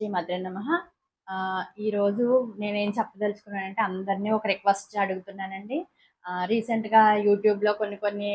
శ్రీ మధుర నమ ఈరోజు నేనేం చెప్పదలుచుకున్నానంటే అందరినీ ఒక రిక్వెస్ట్ అడుగుతున్నానండి. రీసెంట్గా యూట్యూబ్లో కొన్ని కొన్ని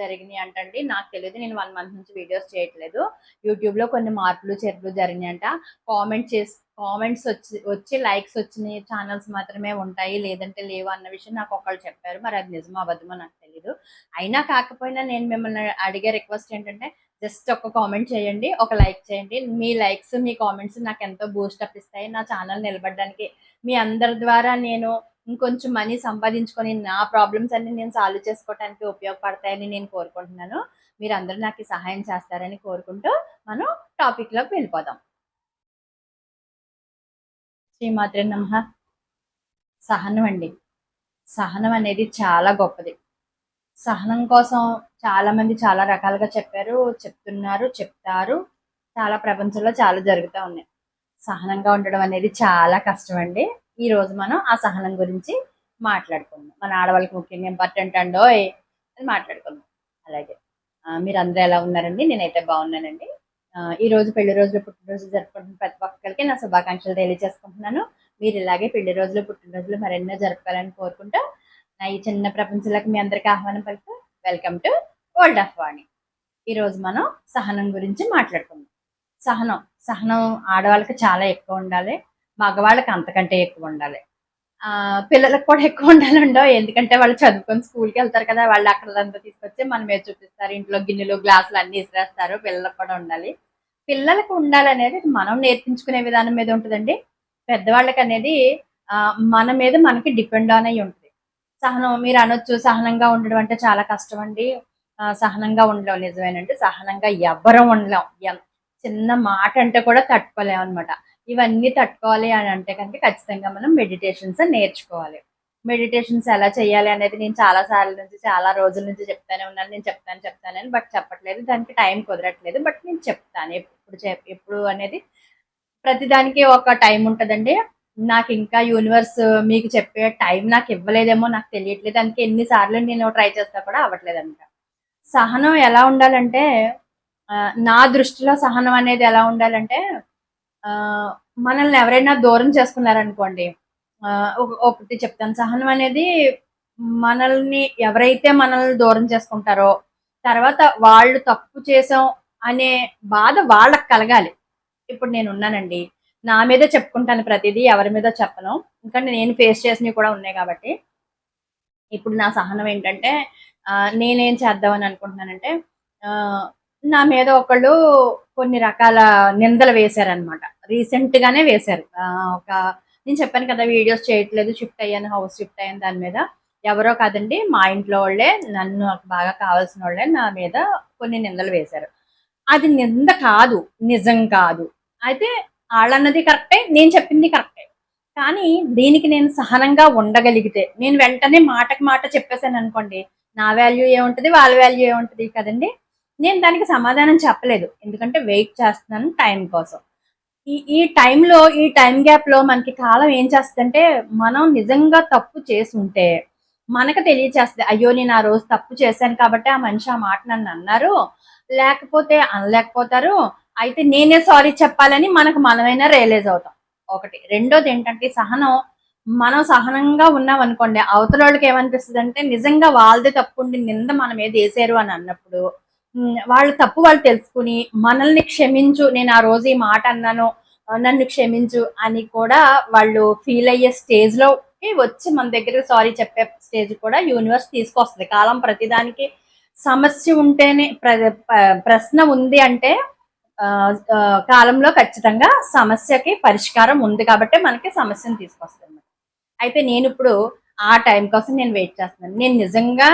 జరిగినాయి అంటండి. నాకు తెలియదు నేను వన్ మంత్ నుంచి వీడియోస్ చేయట్లేదు. యూట్యూబ్లో కొన్ని మార్పులు చేర్పులు జరిగినాయంట. కామెంట్ చేసి కామెంట్స్ వచ్చి వచ్చి లైక్స్ వచ్చిన ఛానల్స్ మాత్రమే ఉంటాయి లేదంటే లేవు అన్న విషయం నాకు ఒకళ్ళు చెప్పారు. మరి అది నిజమో అబద్ధమో నాకు తెలియదు అయినా కాకపోయినా నేను మిమ్మల్ని అడిగే రిక్వెస్ట్ ఏంటంటే జస్ట్ ఒక కామెంట్ చేయండి ఒక లైక్ చేయండి. మీ లైక్స్ మీ కామెంట్స్ నాకు ఎంతో బూస్ట్ అప్ ఇస్తాయి. నా ఛానల్ నిలబడడానికి మీ అందరి ద్వారా నేను ఇంకొంచెం మనీ సంపాదించుకొని నా ప్రాబ్లమ్స్ అన్ని నేను సాల్వ్ చేసుకోవడానికి ఉపయోగపడతాయని నేను కోరుకుంటున్నాను. మీరు అందరూ నాకు సహాయం చేస్తారని కోరుకుంటూ మనం టాపిక్లోకి వెళ్ళిపోదాం. శ్రీమాత్రే నమ. సహనం అండి. సహనం అనేది చాలా గొప్పది. సహనం కోసం చాలా మంది చాలా రకాలుగా చెప్పారు చెప్తున్నారు చెప్తారు. చాలా ప్రపంచంలో చాలా జరుగుతూ ఉన్నాయి. సహనంగా ఉండడం అనేది చాలా కష్టం అండి ఈ రోజు మనం ఆ సహనం గురించి మాట్లాడుకుందాం. మన ఆడవాళ్ళకి ముఖ్యంగా ఇంపార్టెంట్ అండో అని మాట్లాడుకుందాం. అలాగే మీరందరూ మీరు అందరూ ఎలా ఉన్నారండి? నేనైతే బాగున్నానండి. ఈ రోజు పెళ్ళి రోజులు పుట్టినరోజు జరుపుకుంటున్న ప్రతి ఒక్కరికి నా శుభాకాంక్షలు తెలియజేసుకుంటున్నాను. మీరు ఇలాగే పెళ్ళి రోజులు పుట్టినరోజులు మరెన్నో జరపాలని కోరుకుంటూ నా ఈ చిన్న ప్రపంచంలోకి మీ అందరికి ఆహ్వానం పలుకుతూ welcome to world of Vani ఈరోజు మనం సహనం గురించి మాట్లాడుకుందాం. సహనం సహనం ఆడవాళ్ళకి చాలా ఎక్కువ ఉండాలి మగవాళ్ళకి అంతకంటే ఎక్కువ ఉండాలి. ఆ పిల్లలకు కూడా ఎక్కువ ఉండాలి ఉండవు ఎందుకంటే వాళ్ళు చదువుకొని స్కూల్కి వెళ్తారు కదా వాళ్ళు అక్కడంతా తీసుకొచ్చి మన మీద చూపిస్తారు ఇంట్లో గిన్నెలు గ్లాసులు అన్ని ఇసిరేస్తారు పిల్లలకు కూడా ఉండాలి. పిల్లలకు ఉండాలనేది మనం నేర్పించుకునే విధానం మీద ఉంటుందండి. పెద్దవాళ్ళకి అనేది మన మీద మనకి డిపెండ్ ఆన్ అయి ఉంటుంది. సహనం మీరు అనొచ్చు సహనంగా ఉండడం అంటే చాలా కష్టం అండి సహనంగా ఉండడం నిజమేనండి సహనంగా ఎవ్వరం ఉండలేం. చిన్న మాట అంటే కూడా తట్టుకోలేం అనమాట ఇవన్నీ తట్టుకోవాలి అని అంటే కనుక ఖచ్చితంగా మనం మెడిటేషన్స్ నేర్చుకోవాలి. మెడిటేషన్స్ ఎలా చేయాలి అనేది నేను చాలా సార్లు నుంచి చాలా రోజుల నుంచి చెప్తానే ఉన్నాను. నేను చెప్తాను చెప్తానని బట్ చెప్పట్లేదు. దానికి టైం కుదరట్లేదు. బట్ నేను చెప్తాను. ఎప్పుడు చెప్ ఎప్పుడు అనేది ప్రతిదానికి ఒక టైం ఉంటుందండి. నాకు ఇంకా యూనివర్స్ మీకు చెప్పే టైం నాకు ఇవ్వలేదేమో నాకు తెలియట్లేదు. అందుకే ఎన్నిసార్లు నేను ట్రై చేస్తా కూడా అవ్వట్లేదు అనమాట సహనం ఎలా ఉండాలంటే నా దృష్టిలో సహనం అనేది ఎలా ఉండాలంటే మనల్ని ఎవరైనా దూరం చేసుకున్నారనుకోండి ఒకటి చెప్తాను. సహనం అనేది మనల్ని ఎవరైతే మనల్ని దూరం చేసుకుంటారో తర్వాత వాళ్ళు తప్పు చేసాం అనే బాధ వాళ్ళకి కలగాలి. ఇప్పుడు నేను ఉన్నానండి నా మీద చెప్పుకుంటాను ప్రతిదీ ఎవరి మీద చెప్పను. ఎందుకంటే నేను ఫేస్ చేసినవి కూడా ఉన్నాయి కాబట్టి. ఇప్పుడు నా సహనం ఏంటంటే నేనేం చేద్దామని అనుకుంటున్నానంటే ఆ, నా మీద ఒకళ్ళు కొన్ని రకాల నిందలు వేశారనమాట రీసెంట్ గానే వేశారు. ఒక నేను చెప్పాను కదా వీడియోస్ చేయట్లేదు షిఫ్ట్ అయ్యాను హౌస్ షిఫ్ట్ అయ్యాను దాని మీద. ఎవరో కాదండి మా ఇంట్లో వాళ్ళే నన్ను నాకు బాగా కావాల్సిన వాళ్ళే నా మీద కొన్ని నిందలు వేశారు. అది నింద కాదు నిజం కాదు. అయితే వాళ్ళన్నది కరెక్టే నేను చెప్పింది కరెక్టే. కానీ దీనికి నేను సహనంగా ఉండగలిగితే నేను వెంటనే మాటకి మాట చెప్పేశాను అనుకోండి నా వాల్యూ ఏముంటుంది వాళ్ళ వాల్యూ ఏముంటుంది కదండి నేను దానికి సమాధానం చెప్పలేదు. ఎందుకంటే వెయిట్ చేస్తున్నాను టైం కోసం. ఈ ఈ టైంలో ఈ టైం గ్యాప్లో మనకి కాలం ఏం చేస్తుందంటే మనం నిజంగా తప్పు చేసి ఉంటే మనకు తెలియచేస్తుంది అయ్యో నేను ఆ రోజు తప్పు చేశాను కాబట్టి ఆ మనిషి ఆ మాట నన్ను అన్నారు లేకపోతే అనలేకపోతారు అయితే నేనే సారీ చెప్పాలని మనకు మనమైనా రియలైజ్ అవుతాం. ఒకటి. రెండోది ఏంటంటే సహనం. మనం సహనంగా ఉన్నాం అనుకోండి అవతల వాళ్ళకి ఏమనిపిస్తుంది అంటే నిజంగా వాళ్ళదే తప్పుండి నింద మనం ఏది వేసారు అని అన్నప్పుడు వాళ్ళు వాళ్ళ తప్పు వాళ్ళు తెలుసుకుని మనల్ని క్షమించు నేను ఆ రోజు ఈ మాట అన్నాను నన్ను క్షమించు అని కూడా వాళ్ళు ఫీల్ అయ్యే స్టేజ్లోకి వచ్చి మన దగ్గర సారీ చెప్పే స్టేజ్ కూడా యూనివర్స్ తీసుకొస్తుంది. కాలం ప్రతిదానికి సమస్య ఉంటేనే ప్ర- ప్రశ్న ఉంది అంటే కాలంలో ఖచ్చితంగా సమస్యకి పరిష్కారం ఉంది కాబట్టి మనకి సమస్యను తీసుకొస్తుంది. అయితే నేను ఇప్పుడు ఆ టైం కోసం నేను వెయిట్ చేస్తున్నాను. నేను నిజంగా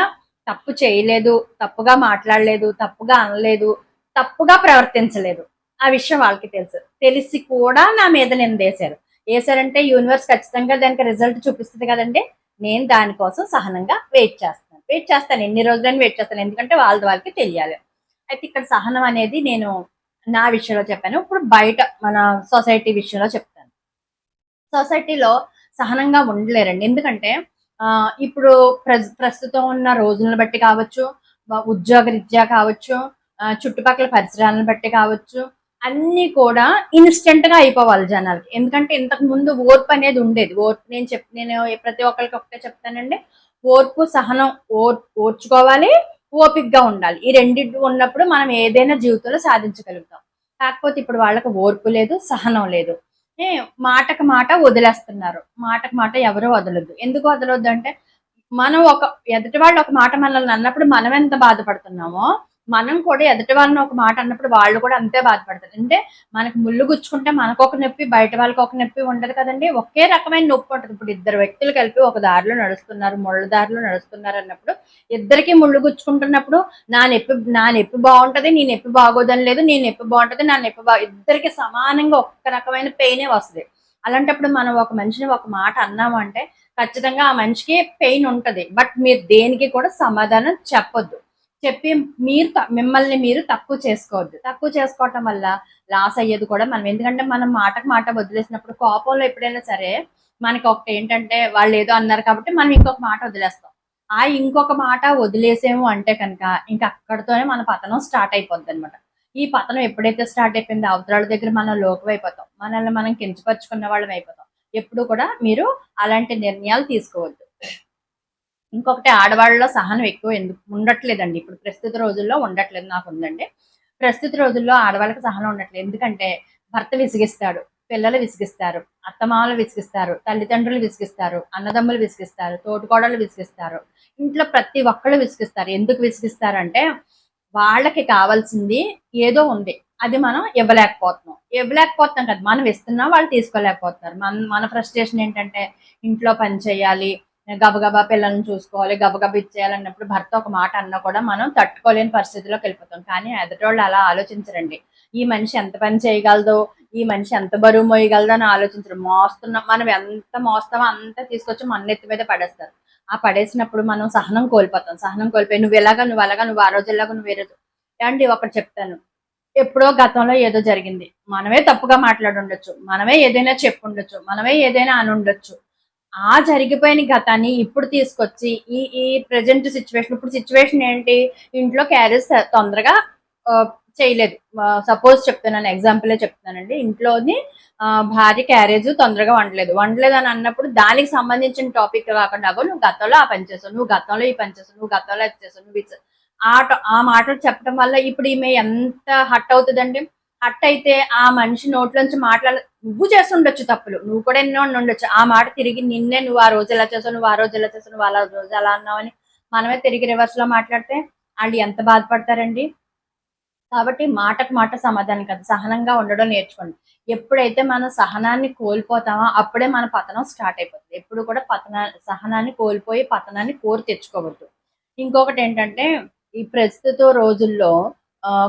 తప్పు చేయలేదు తప్పుగా మాట్లాడలేదు తప్పుగా అనలేదు తప్పుగా ప్రవర్తించలేదు. ఆ విషయం వాళ్ళకి తెలుసు. తెలిసి కూడా నా మీద నేను వేశారు వేశారంటే యూనివర్స్ ఖచ్చితంగా దానికి రిజల్ట్ చూపిస్తుంది కదండి. నేను దానికోసం సహనంగా వెయిట్ చేస్తాను వెయిట్ చేస్తాను. ఎన్ని రోజులైనా వెయిట్ చేస్తాను. ఎందుకంటే వాళ్ళ వాళ్ళకి తెలియాలి. అయితే ఇక్కడ సహనం అనేది నేను నా విషయంలో చెప్పాను. ఇప్పుడు బయట మన సొసైటీ విషయంలో చెప్తాను. సొసైటీలో సహనంగా ఉండలేరండి. ఎందుకంటే ఆ, ఇప్పుడు ప్ర- ప్రస్తుతం ఉన్న రోజులను బట్టి కావచ్చు ఉద్యోగ రీత్యా కావచ్చు చుట్టుపక్కల పరిసరాలను బట్టి కావచ్చు అన్నీ కూడా ఇన్స్టెంట్గా అయిపోవాలి జనాలకి. ఎందుకంటే ఇంతకు ముందు ఓర్పు అనేది ఉండేది. ఓర్పు నేను చెప్ నేను ప్రతి ఒక్కరికి ఒకటే చెప్తానండి. ఓర్పు సహనం ఓర్ ఓర్చుకోవాలి ఓపికగా ఉండాలి. ఈ రెండింటి ఉన్నప్పుడు మనం ఏదైనా జీవితంలో సాధించగలుగుతాం. కాకపోతే ఇప్పుడు వాళ్ళకి ఓర్పు లేదు సహనం లేదు. ఏ మాటకు మాట వదిలేస్తున్నారు. మాటకు మాట ఎవరు వదలొద్దు. ఎందుకు వదలొద్దు అంటే మనం ఒక ఎదుటి వాళ్ళు ఒక మాట మనల్ని అన్నప్పుడు మనం ఎంత బాధపడుతున్నామో మనం కూడా ఎదుటి వాళ్ళని ఒక మాట అన్నప్పుడు వాళ్ళు కూడా అంతే బాధపడతారు. అంటే మనకు ముళ్ళు గుచ్చుకుంటే మనకు ఒక నొప్పి బయట వాళ్ళకి ఒక నొప్పి ఉండదు కదండి. ఒకే రకమైన నొప్పి ఉంటుంది. ఇప్పుడు ఇద్దరు వ్యక్తులు కలిపి ఒక దారిలో నడుస్తున్నారు ముళ్ళ దారిలో నడుస్తున్నారు అన్నప్పుడు ఇద్దరికి ముళ్ళు గుచ్చుకుంటున్నప్పుడు నా నొప్పి నా నొప్పి బాగుంటది నీ నొప్పి బాగోదని లేదు నీ నొప్పి బాగుంటది నా నొప్పి బాగు ఇద్దరికి సమానంగా ఒక్క రకమైన పెయినే వస్తుంది. అలాంటప్పుడు మనం ఒక మనిషిని ఒక మాట అన్నామంటే ఖచ్చితంగా ఆ మనిషికి పెయిన్ ఉంటది. బట్ మీరు దేనికి కూడా సమాధానం చెప్పొద్దు. చెప్పి మీరు మిమ్మల్ని మీరు తక్కువ చేసుకోవద్దు. తక్కువ చేసుకోవటం వల్ల లాస్ అయ్యేది కూడా మనం. ఎందుకంటే మనం మాటకు మాట వదిలేసినప్పుడు కోపంలో ఎప్పుడైనా సరే మనకి ఒకటి ఏంటంటే వాళ్ళు ఏదో అన్నారు కాబట్టి మనం ఇంకొక మాట వదిలేస్తాం. ఆ ఇంకొక మాట వదిలేసేము అంటే కనుక ఇంకా అక్కడితోనే మన పతనం స్టార్ట్ అయిపోద్ది అనమాట ఈ పతనం ఎప్పుడైతే స్టార్ట్ అయిపోయిందో అవతరాల దగ్గర మనం లోకం అయిపోతాం మనల్ని మనం కించపరుచుకున్న వాళ్ళం అయిపోతాం. ఎప్పుడు కూడా మీరు అలాంటి నిర్ణయాలు తీసుకోవద్దు. ఇంకొకటి ఆడవాళ్ళలో సహనం ఎక్కువ ఎందుకు ఉండట్లేదండి. ఇప్పుడు ప్రస్తుత రోజుల్లో ఉండట్లేదు నాకు ఉందండి. ప్రస్తుత రోజుల్లో ఆడవాళ్ళకి సహనం ఉండట్లేదు. ఎందుకంటే భర్త విసిగిస్తాడు పిల్లలు విసిగిస్తారు అత్తమామలు విసిగిస్తారు తల్లిదండ్రులు విసిగిస్తారు అన్నదమ్ములు విసిగిస్తారు తోటికోడలు విసిగిస్తారు ఇంట్లో ప్రతి ఒక్కళ్ళు విసిగిస్తారు. ఎందుకు విసిగిస్తారంటే వాళ్ళకి కావాల్సింది ఏదో ఉంది. అది మనం ఇవ్వలేకపోతున్నాం. ఇవ్వలేకపోతున్నాం కదా. మనం ఇస్తున్నా వాళ్ళు తీసుకోలేకపోతున్నారు. మన మన ఫ్రస్ట్రేషన్ ఏంటంటే ఇంట్లో పని చేయాలి గబగబా పిల్లల్ని చూసుకోవాలి గబగబ ఇచ్చేయాలన్నప్పుడు భర్త ఒక మాట అన్నా కూడా మనం తట్టుకోలేని పరిస్థితిలోకి వెళ్ళిపోతాం. కానీ ఎదటోళ్ళు అలా ఆలోచించరండి. ఈ మనిషి ఎంత పని చేయగలదో ఈ మనిషి ఎంత బరువు మోయగలదో అని ఆలోచించరు. మోస్తున్న మనం ఎంత మోస్తామో అంత తీసుకొచ్చి మన నెత్తి మీద పడేస్తారు. ఆ పడేసినప్పుడు మనం సహనం కోల్పోతాం. సహనం కోల్పోయి నువ్వు ఎలాగా నువ్వు అలాగా నువ్వు ఆ రోజు ఎలాగా నువ్వు వేరే అండి ఒకటి చెప్తాను. ఎప్పుడో గతంలో ఏదో జరిగింది. మనమే తప్పుగా మాట్లాడి ఉండొచ్చు మనమే ఏదైనా చెప్పుండొచ్చు. మనమే ఏదైనా అని ఉండొచ్చు ఆ జరిగిపోయిన గతాన్ని ఇప్పుడు తీసుకొచ్చి ఈ ఈ ప్రజెంట్ సిచ్యువేషన్ ఇప్పుడు సిచ్యువేషన్ ఏంటి? ఇంట్లో క్యారేజ్ తొందరగా చేయలేదు. సపోజ్ చెప్తున్నాను ఎగ్జాంపులే చెప్తున్నానండి. ఇంట్లోని భార్య క్యారేజ్ తొందరగా వండలేదు. వండలేదు అని అన్నప్పుడు దానికి సంబంధించిన టాపిక్ కాకుండా నువ్వు గతంలో ఆ పని చేసావు. నువ్వు గతంలో ఈ పని చేసావు. నువ్వు గతంలో ఇది చేసావు. నువ్వు ఆ ఆ మాటలు చెప్పడం వల్ల ఇప్పుడు ఈమె ఎంత హట్ అవుతుందండి? అట్టయితే అయితే ఆ మనిషి నోట్లోంచి మాట్లాడ నువ్వు చేస్తుండొచ్చు తప్పులు. నువ్వు కూడా ఎన్నో ఉండొచ్చు. ఆ మాట తిరిగి నిన్నే నువ్వు ఆ రోజు ఎలా చేసావు నువ్వు ఆ రోజు ఎలా చేసావు నువ్వు రోజు అలా అన్నావు అని మనమే తిరిగి రివర్స్లో మాట్లాడితే వాళ్ళు ఎంత బాధపడతారండి? కాబట్టి మాటకు మాట సమాధానం కాదు. సహనంగా ఉండడం నేర్చుకోండి. ఎప్పుడైతే మనం సహనాన్ని కోల్పోతామో అప్పుడే మన పతనం స్టార్ట్ అయిపోతుంది. ఎప్పుడు కూడా పతనా సహనాన్ని కోల్పోయి పతనాన్ని కోరి తెచ్చుకోవద్దు. ఇంకొకటి ఏంటంటే ఈ ప్రస్తుత రోజుల్లో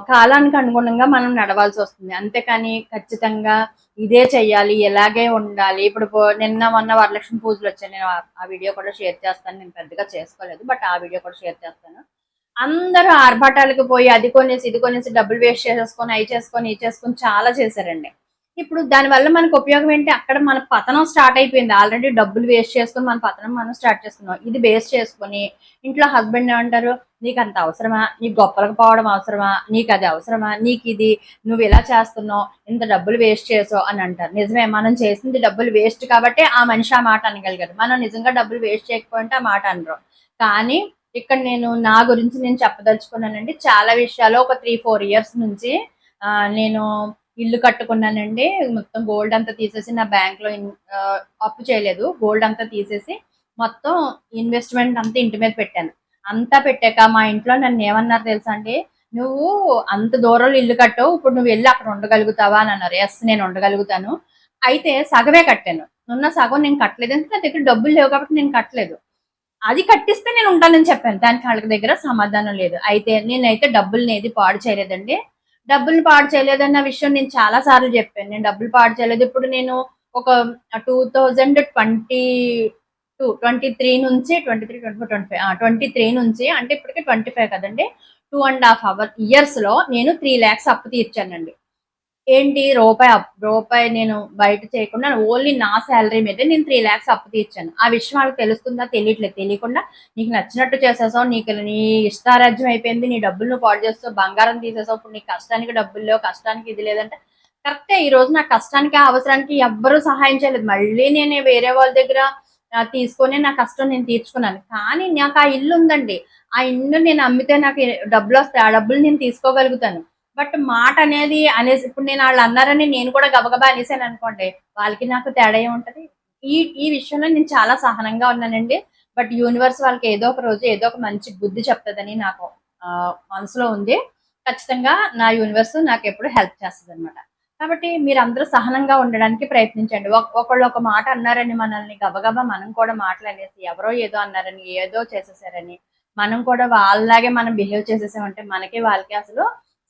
కాలానికి అనుగుణంగా మనం నడవాల్సి వస్తుంది. అంతేకాని ఖచ్చితంగా ఇదే చెయ్యాలి ఎలాగే ఉండాలి. ఇప్పుడు నిన్న మొన్న వరలక్ష్మి పూజలు వచ్చాయి. నేను ఆ- ఆ వీడియో కూడా షేర్ చేస్తాను. నేను పెద్దగా చేసుకోలేదు బట్ ఆ వీడియో కూడా షేర్ చేస్తాను. అందరూ ఆర్భాటాలకు పోయి అది కొనేసి ఇది కొనేసి డబ్బులు వేస్ట్ చేసేసుకొని అవి చేసుకొని ఇది చేసుకొని చాలా చేశారండి. ఇప్పుడు దానివల్ల మనకు ఉపయోగం ఏంటి? అక్కడ మన పతనం స్టార్ట్ అయిపోయింది. ఆల్రెడీ డబ్బులు వేస్ట్ చేసుకుని మన పతనం మనం స్టార్ట్ చేసుకున్నాం ఇది బేస్ చేసుకుని ఇంట్లో హస్బెండ్ ఏమంటారు? నీకు అంత అవసరమా? నీకు గొప్పలకు పోవడం అవసరమా? నీకు అది అవసరమా? నీకు ఇది? నువ్వు ఇలా చేస్తున్నావు. ఇంత డబ్బులు వేస్ట్ చేసావు అని అంటారు. నిజమే మనం చేసింది డబ్బులు వేస్ట్ కాబట్టి ఆ మనిషి ఆ మాట అనగలిగారు మనం నిజంగా డబ్బులు వేస్ట్ చేయకపోతే ఆ మాట అనరు. కానీ ఇక్కడ నేను నా గురించి నేను చెప్పదలుచుకున్నానండి. చాలా విషయాలు ఒక త్రీ ఫోర్ ఇయర్స్ నుంచి నేను ఇల్లు కట్టుకున్నానండి. మొత్తం గోల్డ్ అంతా తీసేసి నా బ్యాంక్లో అప్పు చేయలేదు. గోల్డ్ అంతా తీసేసి మొత్తం ఇన్వెస్ట్మెంట్ అంతా ఇంటి మీద పెట్టాను. అంతా పెట్టాక మా ఇంట్లో నన్ను ఏమన్నారు తెలుసా అండి? నువ్వు అంత దూరంలో ఇల్లు కట్టావు. ఇప్పుడు నువ్వు వెళ్ళి అక్కడ ఉండగలుగుతావా? అని అన్నారు. ఎస్ నేను ఉండగలుగుతాను. అయితే సగమే కట్టాను. ఉన్న సగం నేను కట్టలేదు. ఎందుకంటే నా దగ్గర డబ్బులు లేవు కాబట్టి నేను కట్టలేదు. అది కట్టిస్తే నేను ఉంటానని చెప్పాను. దానికి వాళ్ళ దగ్గర సమాధానం లేదు. అయితే నేనైతే డబ్బుల్ని నేది పాడు చేయలేదండి. డబ్బులు పాడు చేయలేదన్న విషయం నేను చాలా సార్లు చెప్పాను. నేను డబ్బులు పాడు చేయలేదు. ఇప్పుడు నేను ఒక two thousand twenty two twenty three నుంచి twenty three twenty four twenty five twenty three నుంచి అంటే ఇప్పటికి ట్వంటీ ఫైవ్ కదండి టూ అండ్ హాఫ్ అవర్ ఇయర్స్లో నేను త్రీ ల్యాక్స్ అప్పు తీర్చానండి. ఏంటి రూపాయి అప్- రూపాయి నేను బయట చేయకుండా ఓన్లీ నా శాలరీ మీద నేను త్రీ ల్యాక్స్ అప్పు తీర్చాను. ఆ విషయం వాళ్ళకి తెలుస్తుందా తెలియట్లేదు. తెలియకుండా నీకు నచ్చినట్టు చేసేసావు నీకు నీ ఇష్టారాజ్యం అయిపోయింది నీ డబ్బులు నువ్వు పాడు చేస్తావు బంగారం తీసేసావు ఇప్పుడు నీ కష్టానికి డబ్బులు లేవు కష్టానికి ఇది లేదంటే కరెక్టే. ఈ రోజు నా కష్టానికి ఆ అవసరానికి ఎవ్వరూ సహాయం చేయలేదు. మళ్ళీ నేను వేరే వాళ్ళ దగ్గర తీసుకొని నా కష్టం నేను తీర్చుకున్నాను. కానీ నాకు ఆ ఇల్లు ఉందండి. ఆ ఇల్లు నేను అమ్మితే నాకు డబ్బులు వస్తాయి. ఆ డబ్బులు నేను తీసుకోగలుగుతాను. బట్ మాట అనేది అనేసి ఇప్పుడు నేను వాళ్ళు అన్నారని నేను కూడా గబగబా అనేసాను అనుకోండి వాళ్ళకి నాకు తేడా ఉంటది ఈ ఈ విషయంలో నేను చాలా సహనంగా ఉన్నానండి. బట్ యూనివర్స్ వాళ్ళకి ఏదో ఒక రోజు ఏదో ఒక మంచి బుద్ధి చెప్తుందని నాకు మనసులో ఉంది. ఖచ్చితంగా నా యూనివర్స్ నాకు ఎప్పుడు హెల్ప్ చేస్తుంది అనమాట కాబట్టి మీరు అందరూ సహనంగా ఉండడానికి ప్రయత్నించండి. ఒకళ్ళు ఒక మాట అన్నారని మనల్ని గబగబా మనం కూడా మాట్లాడేసి ఎవరో ఏదో అన్నారని ఏదో చేసేసారని మనం కూడా వాళ్ళలాగే మనం బిహేవ్ చేసేసామంటే మనకి వాళ్ళకి అసలు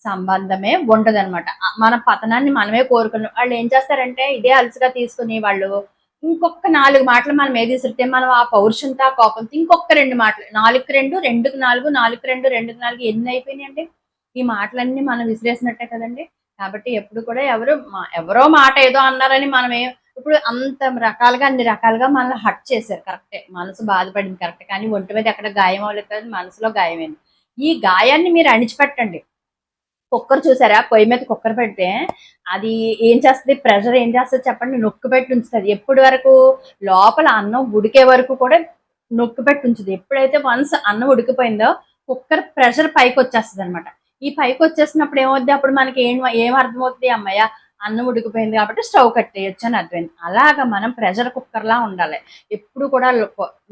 సంబంధమే ఉండదు అనమాట మన పతనాన్ని మనమే కోరుకున్నాం. వాళ్ళు ఏం చేస్తారంటే ఇదే అలసిగా తీసుకుని వాళ్ళు ఇంకొక నాలుగు మాటలు మనం ఏది విసిరితే మనం ఆ పౌరుషంతో ఆ కోపంతో ఇంకొక రెండు మాటలు నాలుగు రెండు రెండుకు నాలుగు నాలుగు రెండు రెండుకు నాలుగు ఎన్ని అయిపోయినాయండి? ఈ మాటలన్నీ మనం విసిరేసినట్టే కదండి? కాబట్టి ఎప్పుడు కూడా ఎవరు మా- ఎవరో మాట ఏదో అన్నారని మనం ఏ ఇప్పుడు అంత రకాలుగా అన్ని రకాలుగా మనల్ని హట్ చేశారు. కరెక్టే. మనసు బాధపడింది కరెక్ట్. కానీ ఒంటి మీద ఎక్కడ గాయం అవ్వలేదు కానీ మనసులో గాయమైంది. ఈ గాయాన్ని మీరు అణిచిపెట్టండి. కుక్కర్ చూసారా? పొయ్యి మీద కుక్కర్ పెడితే అది ఏం చేస్తుంది? ప్రెషర్ ఏం చేస్తుంది చెప్పండి? నొక్కు పెట్టి ఉంచుతుంది. ఎప్పటి వరకు? లోపల అన్నం ఉడికే వరకు కూడా నొక్కు పెట్టి ఉంచుతుంది ఎప్పుడైతే వన్స్ అన్నం ఉడికిపోయిందో కుక్కర్ ప్రెషర్ పైకి వచ్చేస్తుంది అనమాట ఈ పైకి వచ్చేసినప్పుడు ఏమవుద్ది? అప్పుడు మనకి ఏం ఏం అర్థమవుతుంది అమ్మయ్య? అన్నం ఉడికిపోయింది కాబట్టి స్టవ్ కట్టేయచ్చు అని అర్థమైంది. అలాగా మనం ప్రెషర్ కుక్కర్లా ఉండాలి. ఎప్పుడు కూడా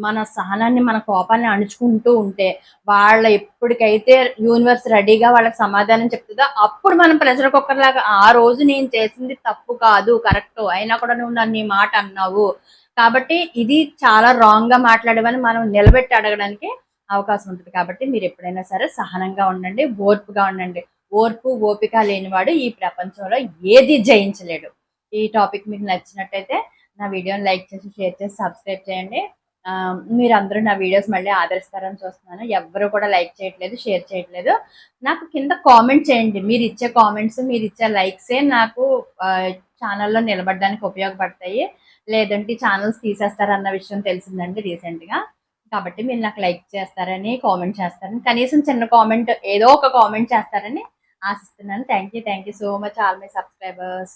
మన సహనాన్ని మన కోపాన్ని అణుచుకుంటూ ఉంటే వాళ్ళ ఎప్పటికైతే యూనివర్స్ రెడీగా వాళ్ళకి సమాధానం చెప్తుందో అప్పుడు మనం ప్రెషర్ కుక్కర్ లాగా ఆ రోజు నేను చేసింది తప్పు కాదు కరెక్ట్ అయినా కూడా నువ్వు నన్ను ఈ మాట అన్నావు. కాబట్టి ఇది చాలా రాంగ్గా మాట్లాడేవని మనం నిలబెట్టి అడగడానికి అవకాశం ఉంటుంది. కాబట్టి మీరు ఎప్పుడైనా సరే సహనంగా ఉండండి ఓర్పుగా ఉండండి. ఓర్పు ఓపిక లేనివాడు ఈ ప్రపంచంలో ఏది జయించలేడు. ఈ టాపిక్ మీకు నచ్చినట్టయితే నా వీడియోని లైక్ చేసి షేర్ చేసి సబ్స్క్రైబ్ చేయండి. మీరు మీరందరూ నా వీడియోస్ మళ్ళీ ఆదరిస్తారని చూస్తున్నాను. ఎవ్వరు కూడా లైక్ చేయట్లేదు షేర్ చేయట్లేదు. నాకు కింద కామెంట్ చేయండి. మీరు ఇచ్చే కామెంట్స్ మీరు ఇచ్చే లైక్సే నాకు ఛానల్లో నిలబడడానికి ఉపయోగపడతాయి. లేదంటే ఛానల్స్ తీసేస్తారన్న విషయం తెలిసిందండి రీసెంట్గా. కాబట్టి మీరు నాకు లైక్ చేస్తారని కామెంట్ చేస్తారని కనీసం చిన్న కామెంట్ ఏదో ఒక కామెంట్ చేస్తారని ఆశిస్తున్నాను. Thank you thank you so much all my subscribers